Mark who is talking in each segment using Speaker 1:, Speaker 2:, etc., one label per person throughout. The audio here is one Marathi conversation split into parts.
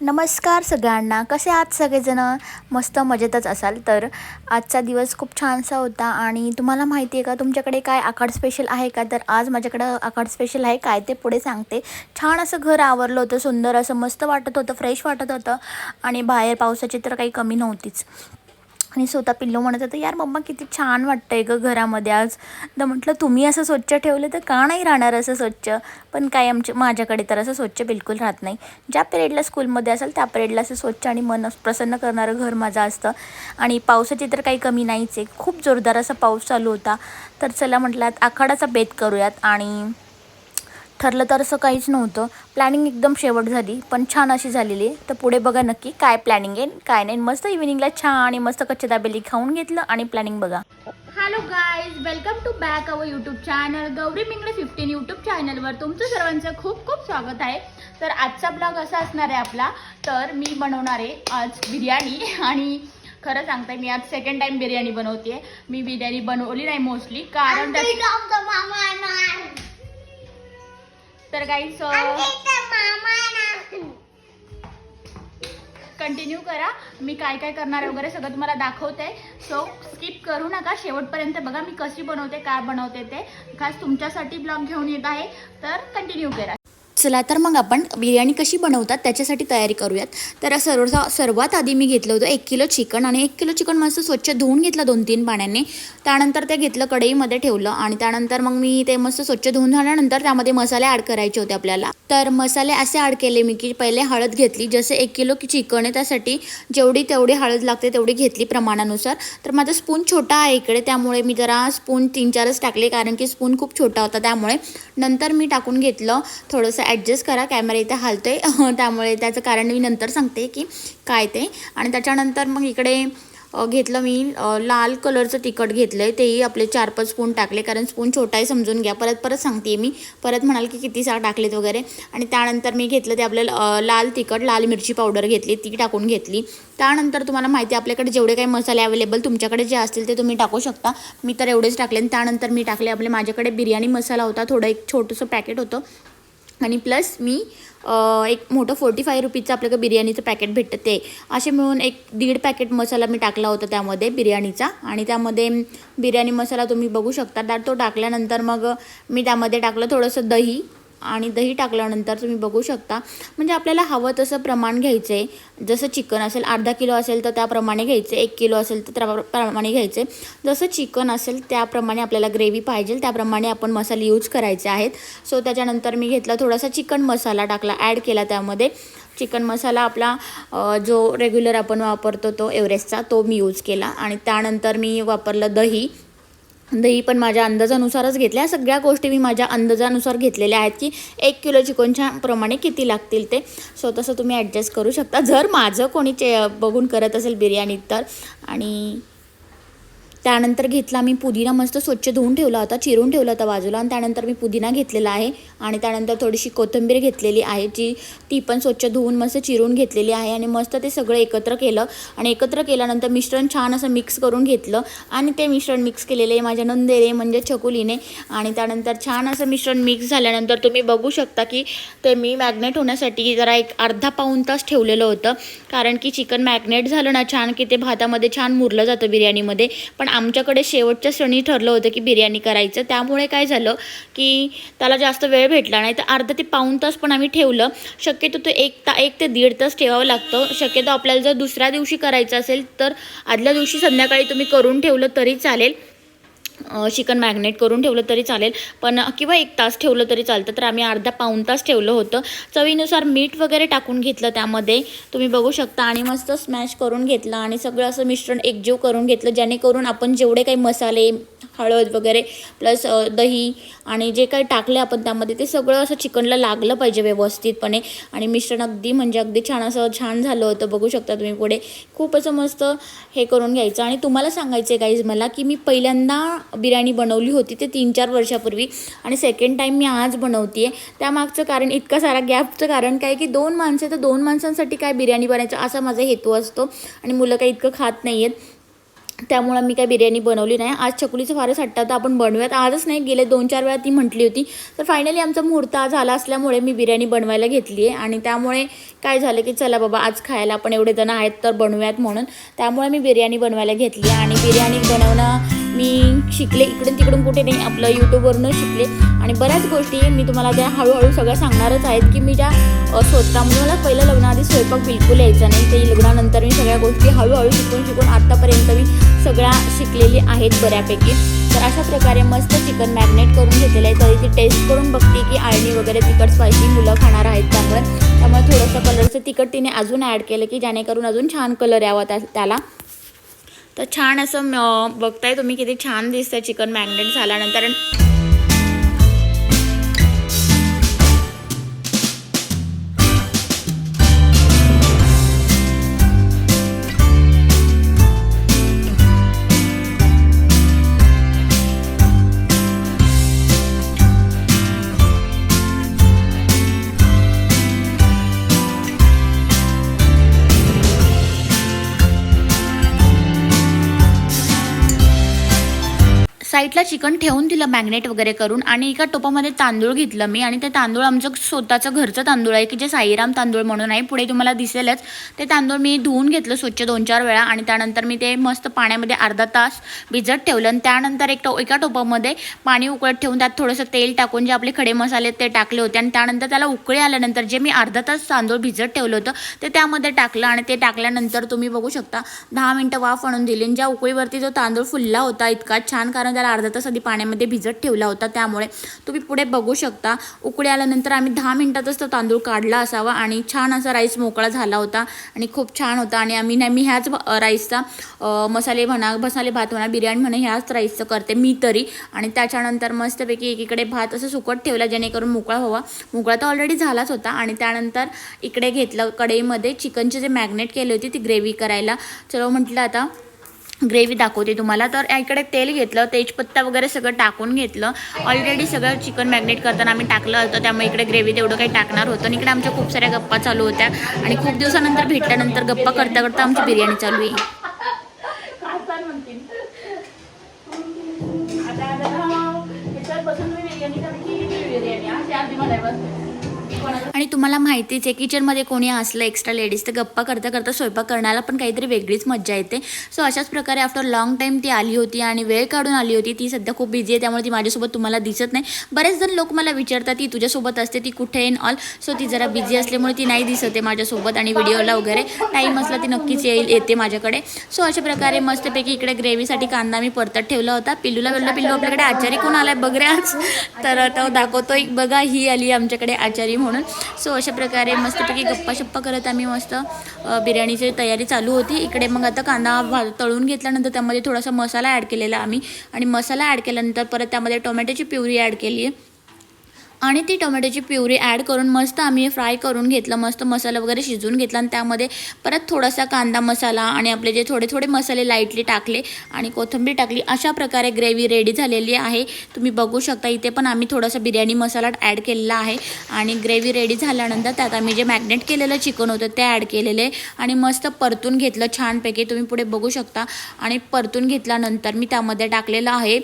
Speaker 1: नमस्कार सगळ्यांना. कसे आहात सगळेजणं? मस्त मजेतच असाल तर. आजचा दिवस खूप छानसा होता आणि तुम्हाला माहिती आहे का तुमच्याकडे काय आखाड स्पेशल आहे का? तर आज माझ्याकडं आखाड स्पेशल आहे. काय ते पुढे सांगते. छान असं घर आवरलं होतं सुंदर असं मस्त वाटत होतं फ्रेश वाटत होतं आणि बाहेर पावसाची तर काही कमी नव्हतीच. आणि स्वतः पिल्लू म्हणत होतं यार मम्मा किती छान वाटतंय गं घरामध्ये आज. तर म्हटलं तुम्ही असं स्वच्छ ठेवलं तर का नाही राहणार असं स्वच्छ? पण काय आमचे माझ्याकडे तर असं स्वच्छ बिलकुल राहत नाही. ज्या पिरियडला स्कूलमध्ये असेल त्या पिरियडला असं स्वच्छ आणि मन प्रसन्न करणारं घर माझं असतं. आणि पावसाची तर काही कमी नाहीच आहे. खूप जोरदार असा पाऊस चालू होता. तर चला म्हटलं आखाडाचा बेत करूयात आणि ठरलं तर असं काहीच नव्हतं. प्लॅनिंग एकदम शेवट झाली पण छान अशी झालेली. आहे तर पुढे बघा नक्की काय प्लॅनिंग आहे काय नाही. मस्त इव्हिनिंगला छान आणि मस्त कच्च्या दाबेली खाऊन घेतलं आणि प्लॅनिंग बघा.
Speaker 2: Hello guys welcome to back our YouTube channel Gauri Mingle fifteen YouTube चॅनलवर तुमचं सर्वांचं खूप खूप स्वागत आहे. तर आजचा ब्लॉग असा असणार आहे आपला. तर मी बनवणार आहे आज बिर्याणी आणि खरं सांगते मी आज सेकंड टाइम बिर्याणी बनवते मी बिर्याणी बनवली नाही मोस्टली कारण तर गाईज कंटिन्यू करा. मी काय काय करणार आहे वगैरे सगळं तुम्हाला दाखवते. सो स्किप करू नका. शेवटपर्यंत बघा मी कशी बनवते काय बनवते ते. खास तुमच्यासाठी ब्लॉग घेऊन येत आहे. तर कंटिन्यू करा.
Speaker 1: चला तर मग आपण बिर्याणी कशी बनवतात त्याच्यासाठी तयारी करूयात. तर सर्व सर्वात आधी मी घेतलं होतं एक किलो चिकन आणि एक किलो चिकन मस्त स्वच्छ धुवून घेतलं दोन तीन पाण्याने. त्यानंतर ते घेतलं कढईमध्ये ठेवलं आणि त्यानंतर मग मी ते मस्त स्वच्छ धुवून झाल्यानंतर त्यामध्ये मसाले ॲड करायचे होते आपल्याला. तर मसाले असे ॲड केले मी की पहिले हळद घेतली जसे एक किलो की चिकन आहे त्यासाठी जेवढी तेवढी हळद लागते तेवढी घेतली प्रमाणानुसार. तर माझा स्पून छोटा आहे इकडे त्यामुळे मी जरा स्पून तीन चारच टाकले कारण की स्पून खूप छोटा होता त्यामुळे. नंतर मी टाकून घेतलं थोडंसं ॲडजस्ट करा कॅमेरा इथे हालतोय. त्यामुळे त्याचं कारण मी नंतर सांगते की काय ते. आणि त्याच्यानंतर मग इकडे घेतलं मी. लाल कलरचं तिखट घेतलं आहे तेही आपले चार पाच स्पून टाकले. कारण स्पून छोटा आहे समजून घ्या. परत परत सांगते मी. परत म्हणाल की किती सा टाकलेत वगैरे. आणि त्यानंतर मी घेतलं ते आपलं लाल तिखट लाल मिरची पावडर घेतली. ती टाकून घेतली. त्यानंतर तुम्हाला माहिती आहे आपल्याकडे जेवढे काही मसाले अवेलेबल तुमच्याकडे जे असतील ते तुम्ही टाकू शकता. मी तर एवढेच टाकले. आणि त्यानंतर मी टाकले आपले माझ्याकडे बिर्याणी मसाला होता. थोडं एक छोटंसं पॅकेट होतं. आणि प्लस मी एक मोठं फोर्टी फाय रुपीचं आपल्याला बिर्याणीचं पॅकेट भेटतं ते. असे मिळून एक दीड पॅकेट मसाला मी टाकला होता त्यामध्ये बिर्याणीचा. आणि त्यामध्ये बिर्याणी मसाला तुम्ही बघू शकता. तर तो टाकल्यानंतर मग मी त्यामध्ये टाकलं थोडंसं दही. आणि दही टाकल्यानंतर तुम्ही बघू शकता. म्हणजे आपल्याला हवं तसं प्रमाण घ्यायचं आहे जसं चिकन असेल अर्धा किलो असेल तर त्याप्रमाणे घ्यायचे एक किलो असेल तर त्याप्रमाणे घ्यायचे जसं चिकन असेल त्याप्रमाणे आपल्याला ग्रेव्ही पाहिजे. त्याप्रमाणे आपण मसाले यूज करायचे आहेत. सो त्याच्यानंतर मी घेतला थोडासा चिकन मसाला टाकला ॲड केला त्यामध्ये. चिकन मसाला आपला जो रेग्युलर आपण वापरतो तो एव्हरेस्टचा तो मी यूज केला. आणि त्यानंतर मी वापरलं दही. दही पण माझ्या अंदाजानुसारच घेतल्या. सगळ्या गोष्टी मी माझ्या अंदाजानुसार घेतलेल्या आहेत की एक किलो चिकनच्या प्रमाणे किती लागतील ते. सो तसं तुम्ही ॲडजस्ट करू शकता. जर माझं कोणी चे बघून करत असेल बिर्याणी तर. आणि त्यानंतर घेतला मी पुदिना मस्त स्वच्छ धुवून ठेवला होता चिरून ठेवला होता बाजूला आणि त्यानंतर मी पुदिना घेतलेला आहे आणि त्यानंतर थोडीशी कोथिंबीर घेतलेली आहे जी ती पण स्वच्छ धुवून मस्त चिरून घेतलेली आहे आणि मस्त ते सगळं एकत्र केलं आणि एकत्र केल्यानंतर मिश्रण छान असं मिक्स करून घेतलं आणि ते मिश्रण मिक्स केलेले माझ्या नंदेने म्हणजे छकुलीने आणि त्यानंतर छान असं मिश्रण मिक्स झाल्यानंतर तुम्ही बघू शकता की ते मी मॅग्नेट होण्यासाठी जरा एक अर्धा पाऊण तास ठेवलेलं होतं कारण की चिकन मॅग्नेट झालं ना छान की ते भातामध्ये छान मुरलं जातं बिर्याणीमध्ये पण आमच्याकडे शेवटच्या क्षणी ठरलं होतं की बिर्याणी करायचं. त्यामुळे काय झालं की त्याला जास्त वेळ भेटला नाही. तर अर्धा ते पाऊण तास पण आम्ही ठेवलं. शक्यतो तो एक ता एक ते दीड तास ठेवावं लागतं. शक्यतो आपल्याला जर दुसऱ्या दिवशी करायचं असेल तर आदल्या दिवशी संध्याकाळी तुम्ही करून ठेवलं तरी चालेल. चिकन मॅग्नेट करून ठेवलं तरी चालेल. पण किंवा एक तास ठेवलं तरी चालतं. तर आम्ही अर्धा पाऊण तास ठेवलं होतं. चवीनुसार मीठ वगैरे टाकून घेतलं त्यामध्ये. तुम्ही बघू शकता. आणि मस्त स्मॅश करून घेतलं. आणि सगळं असं मिश्रण एकजीव करून घेतलं. जेणेकरून आपण जेवढे काही मसाले हळद वगैरे प्लस दही आणि जे काही टाकले आपण त्यामध्ये ते सगळं असं चिकनला लागलं पाहिजे व्यवस्थितपणे. आणि मिश्रण अगदी म्हणजे अगदी छान असं छान झालं होतं बघू शकता तुम्ही पुढे. खूप असं मस्त हे करून घ्यायचं. आणि तुम्हाला सांगायचं आहे काहीच मला की मी पहिल्यांदा बिर्याणी बनवली होती ते तीन चार वर्षापूर्वी आणि सेकंड टाईम मी आज बनवते आहे त्यामागचं कारण इतका सारा गॅपचं कारण काय की दोन माणसं तर दोन माणसांसाठी काय बिर्याणी बनायचं असा माझा हेतू असतो. आणि मुलं काही इतकं खात नाही आहेत त्यामुळं मी काय बिर्याणी बनवली नाही. आज चकुलीचं फारच हट्टा तर आपण बनवूयात. आजच नाही गेले दोन चार वेळा ती म्हटली होती. तर फायनली आमचा मुहूर्त आज आला असल्यामुळे मी बिर्याणी बनवायला घेतली आहे. आणि त्यामुळे काय झालं की चला बाबा आज खायला आपण एवढे जण आहेत तर बनवूयात म्हणून. त्यामुळे मी बिर्याणी बनवायला घेतली आणि बिर्याणी बनवणं मी शिकले इकडून तिकडून कुठे नाही आपलं यूट्यूबवरूनच शिकले. आणि बऱ्याच गोष्टी मी तुम्हाला त्या हळूहळू सगळ्या सांगणारच आहेत की मी ज्या स्वतः म्हणजे मला पहिलं लग्नाआधी स्वयंपाक बिलकुल यायचा नाही. ते लग्नानंतर मी सगळ्या गोष्टी हळूहळू शिकून शिकून आत्तापर्यंत मी सगळ्या शिकलेली आहेत बऱ्यापैकी. तर अशा प्रकारे मस्त चिकन मॅरिनेट करून घेतलेलं आहे. तरी ती टेस्ट करून बघते की आळणी वगैरे तिखट स्पायसी मुलं खाणार आहेत त्यावर त्यामुळे थोडंसं कलरचं तिखट तिने अजून ॲड केलं की जेणेकरून अजून छान कलर यावा त्या त्याला. तर छान असं बघताय तुम्ही किती छान दिसतंय चिकन मॅग्नेट झाल्यानंतर. साईडला चिकन ठेवून दिलं मॅग्नेट वगैरे करून आणि एका टोपामध्ये तांदूळ घेतलं मी आणि ते तांदूळ आमचं स्वतःचं घरचं तांदूळ आहे की जे साईराम तांदूळ म्हणून आहे. पुढे तुम्हाला दिसेलच. ते तांदूळ मी धुवून घेतलं स्वच्छ दोन चार वेळा आणि त्यानंतर मी ते मस्त पाण्यामध्ये अर्धा तास भिजत ठेवलं आणि त्यानंतर एक टो एका टोपामध्ये पाणी उकळत ठेवून त्यात थोडंसं तेल टाकून जे आपले खडे मसाले ते टाकले होते आणि त्यानंतर त्याला उकळी आल्यानंतर जे मी अर्धा तास तांदूळ भिजत ठेवलं होतं ते त्यामध्ये टाकलं आणि ते टाकल्यानंतर तुम्ही बघू शकता. दहा मिनटं वाफ आणून दिली आणि ज्या उकळीवरती जो तांदूळ फुलला होता इतका छान कारण त्याला अर्धा तास आधी पाण्यामध्ये भिजत ठेवला होता. त्यामुळे तुम्ही पुढे बघू शकता. उकळी आल्यानंतर आम्ही दहा मिनटातच तो तांदूळ काढला असावा आणि छान असा राईस मोकळा झाला होता आणि खूप छान होता. आणि आम्ही नेहमी ह्याच राईसचा मसाले म्हणा मसाले भात म्हणा बिर्याणी म्हणा ह्याच राईसचं करते मी तरी. आणि त्याच्यानंतर मस्तपैकी एकीकडे भात असं सुकट ठेवला जेणेकरून मोकळा व्हावा. मोकळा तर ऑलरेडी झालाच होता. आणि त्यानंतर इकडे घेतलं कढईमध्ये चिकनचे जे मॅग्नेट केले होते ती ग्रेव्ही करायला. चलो म्हटलं आता ग्रेव्ही दाखवते तुम्हाला. तर इकडे तेल घेतलं तेजपत्ता वगैरे सगळं टाकून घेतलं. ऑलरेडी सगळं चिकन मॅग्नेट करताना आम्ही टाकलं होतं त्यामुळे इकडे ग्रेव्ही तेवढं काही टाकणार होतं. आणि इकडे आमच्या खूप साऱ्या गप्पा चालू होत्या. आणि खूप दिवसानंतर भेटल्यानंतर गप्पा करता करता आमची बिर्याणी चालू आहे.
Speaker 2: बिर्याणी
Speaker 1: आणि तुम्हाला माहितीच आहे किचनमध्ये कोणी असलं एक्स्ट्रा लेडीज तर गप्पा करता करता स्वयंपाक करण्याला पण काहीतरी वेगळीच मज्जा येते. सो अशाच प्रकारे आफ्टर लॉंग टाईम ती आली होती आणि वेळ काढून आली होती ती सध्या खूप बिझी आहे त्यामुळे ती माझ्यासोबत तुम्हाला दिसत नाही. बरेच जण लोक मला विचारतात ती तुझ्यासोबत असते ती कुठे इन ऑल सो ती जरा बिझी असल्यामुळे ती नाही दिसत आहे माझ्यासोबत आणि व्हिडिओला वगैरे. टाईम असला ती नक्कीच येईल येते माझ्याकडे. सो अशा प्रकारे मस्तपैकी इकडे ग्रेव्हीसाठी कांदा मी परतत ठेवला होता. पिल्लूला बोललं पिल्लू आपल्याकडे आचारी कोण आलाय? बघ रे आज. तर तो दाखवतोय बघा ही आली आमच्याकडे आचारी म्हणून. सो अशा प्रकारे मस्तपैकी गप्पा शप्पा करत आम्ही मस्त बिर्याणीची तयारी चालू होती. इकडे मग आता कांदा भा- तळून घेतल्यानंतर त्यामध्ये थोडासा मसाला ॲड केलेला आम्ही. आणि मसाला ॲड केल्यानंतर परत त्यामध्ये टोमॅटोची प्युरी ॲड केली आहे आणि ती टोमॅटोची प्युरी ॲड करून मस्त आम्ही फ्राय करून घेतलं मस्त मसाला वगैरे शिजवून घेतला आणि त्यामध्ये परत थोडासा कांदा मसाला आणि आपले जे थोडे थोडे मसाले लाईटली टाकले आणि कोथिंबीर टाकली. अशा प्रकारे ग्रेव्ही रेडी झालेली आहे. तुम्ही बघू शकता इथे पण आम्ही थोडासा बिर्याणी मसाला ॲड केलेला आहे. आणि ग्रेव्ही रेडी झाल्यानंतर त्यात आम्ही जे मॅग्नेट केलेलं चिकन होतं ते ॲड केलेले आणि मस्त परतून घेतलं छानपैकी. तुम्ही पुढे बघू शकता. आणि परतून घेतल्यानंतर मी त्यामध्ये टाकलेलं आहे.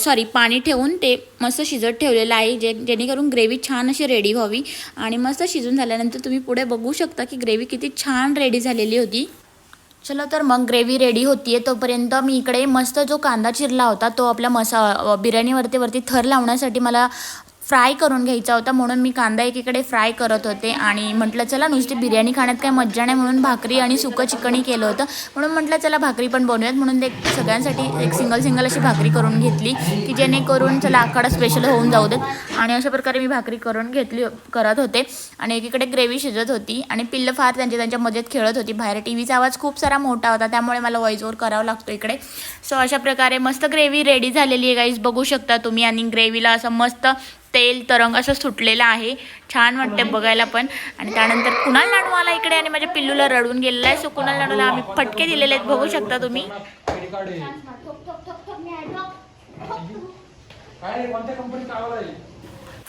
Speaker 1: सॉरी पाणी ठेवून ते मस्त शिजत ठेवलेलं आहे जे जेणेकरून ग्रेव्ही छान अशी रेडी व्हावी. आणि मस्त शिजून झाल्यानंतर तुम्ही पुढे बघू शकता की ग्रेव्ही किती छान रेडी झालेली होती. चलो तर मग ग्रेव्ही रेडी होती आहे तोपर्यंत मी इकडे मस्त जो कांदा चिरला होता तो आपल्या मसा बिर्याणीवरती वरती थर लावण्यासाठी मला फ्राय करून घ्यायचा होता म्हणून मी कांदा एकीकडे फ्राय करत होते आणि म्हटलं चला नुसती बिर्याणी खाण्यात काही मज्जा नाही म्हणून भाकरी आणि सुकं चिकणी केलं होतं. म्हणून म्हटलं चला भाकरी पण बनवूयात म्हणून ते सगळ्यांसाठी एक सिंगल सिंगल अशी भाकरी करून घेतली की जेणेकरून चला आखाडा स्पेशल होऊन जाऊ देत. आणि अशा प्रकारे मी भाकरी करून घेतली करत होते. आणि एकीकडे ग्रेव्ही शिजत होती आणि पिल्लं फार त्यांच्या त्यांच्या मजेत खेळत होती. बाहेर टी व्हीचा आवाज खूप सारा मोठा होता त्यामुळे मला व्हॉइस ओव्हर करावा लागतो इकडे. सो अशा प्रकारे मस्त ग्रेव्ही रेडी झालेली आहे गाईज बघू शकता तुम्ही. आणि ग्रेव्हीला असं मस्त तेल तरंग असं सुटलेलं आहे. छान वाटते बघायला पण. आणि त्यानंतर कुणाल लाडू आला इकडे? आणि माझ्या पिल्लूला रडून गेलेला आहे. सो कुणाल लाडूला आम्ही फटके दिलेले आहेत. बघू शकता तुम्ही.
Speaker 3: काय कोणत्या आहे?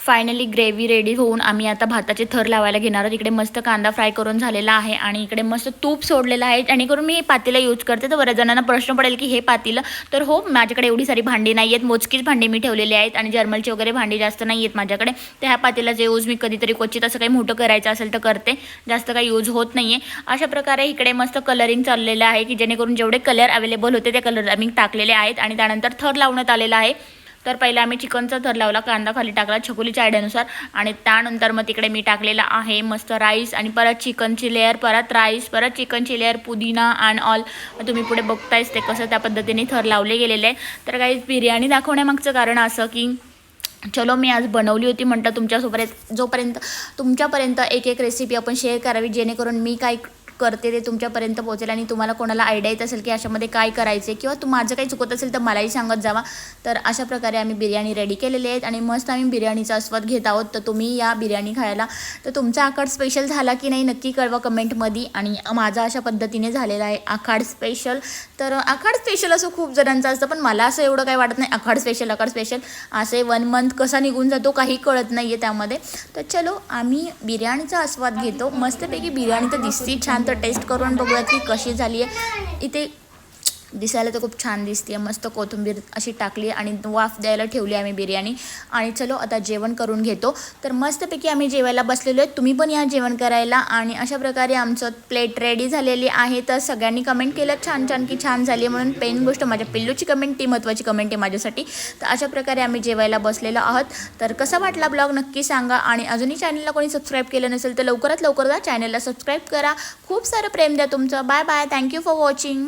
Speaker 1: फायनली ग्रेव्ही रेडी होऊन आम्ही आता भाताचे थर लावायला घेणार आहोत. इकडे मस्त कांदा फ्राय करून झालेला आहे आणि इकडे मस्त तूप सोडलेलं आहे. जेणेकरून मी हे पातेलं यूज करते. तर बऱ्याच जणांना प्रश्न पडेल की हे पातेलं? तर हो माझ्याकडे एवढी सारी भांडी नाही आहेत. मोजकीच भांडी मी ठेवलेली आहेत आणि जर्मलची वगैरे भांडी जास्त नाही आहेत माझ्याकडे. तर ह्या पातेल्याचा यूज मी कधीतरी क्वचित असं काही मोठं करायचं असेल तर करते. जास्त काही यूज होत नाही आहे अशा प्रकारे इकडे मस्त कलरिंग चाललेलं आहे की जेणेकरून जेवढे कलर अवेलेबल होते ते कलर आम्ही टाकलेले आहेत आणि त्यानंतर थर लावण्यात आलेला आहे. तर पहिले आम्ही चिकनचा थर लावला कांदा खाली टाकला छकुलीच्या आयडियानुसार. आणि त्यानंतर मग तिकडे मी टाकलेला आहे मस्त राईस आणि परत चिकनची लेअर परत राईस परत चिकनची लेअर पुदिना अँड ऑल तुम्ही पुढे बघतायच ते कसं त्या पद्धतीने थर लावले गेलेले आहे तर काही बिर्याणी दाखवण्यामागचं कारण असं की चलो मी आज बनवली होती म्हणता तुमच्यासोबत जोपर्यंत तुमच्यापर्यंत एक एक रेसिपी आपण शेअर करावी जेणेकरून मी काय करते ते तुमच्यापर्यंत पोहोचेल आणि तुम्हाला कोणाला आयडिया येत असेल की अशामध्ये काय करायचे किंवा तू माझं काही चुकत असेल तर मलाही सांगत जावा. तर अशा प्रकारे आम्ही बिर्याणी रेडी केलेली आहेत आणि मस्त आम्ही बिर्याणीचा आस्वाद घेत आहोत. तर तुम्ही या बिर्याणी खायला. तर तुमचा आखाड स्पेशल झाला की नाही नक्की कळवा कमेंटमध्ये. आणि माझा अशा पद्धतीने झालेला आहे आखाड स्पेशल तर आखाड स्पेशल असं खूप जणांचं असतं पण मला असं एवढं काही वाटत नाही. आखाड स्पेशल आखाड स्पेशल असे वन मंथ कसा निघून जातो काही कळत नाही आहे त्यामध्ये. तर चलो आम्ही बिर्याणीचा आस्वाद घेतो. मस्तपैकी बिर्याणी तर दिसते छान तर टेस्ट करून बघूयात की कशी झाली आहे इथे दिसायला तर खूप छान दिसते मस्त कोथिंबीर अशी टाकली आणि वाफ द्यायला ठेवली आम्ही बिर्याणी. आणि चलो आता जेवण करून घेतो. तर मस्तपैकी आम्ही जेवायला बसलेलो आहे. तुम्ही पण या जेवण करायला. आणि अशा प्रकारे आमचं प्लेट रेडी झालेली आहे. तर सगळ्यांनी कमेंट केलं. छान छान की छान झाली आहे म्हणून पेन गोष्ट माझ्या पिल्लूची कमेंट ती महत्त्वाची कमेंट आहे माझ्यासाठी. तर अशा प्रकारे आम्ही जेवायला बसलेलो आहोत. तर कसा वाटला ब्लॉग नक्की सांगा. आणि अजूनही चॅनलला कोणी सबस्क्राईब केलं नसेल तर लवकरात लवकर जा. चॅनलला सबस्क्राईब करा. खूप सारं प्रेम द्या तुमचं. Bye bye thank you for watching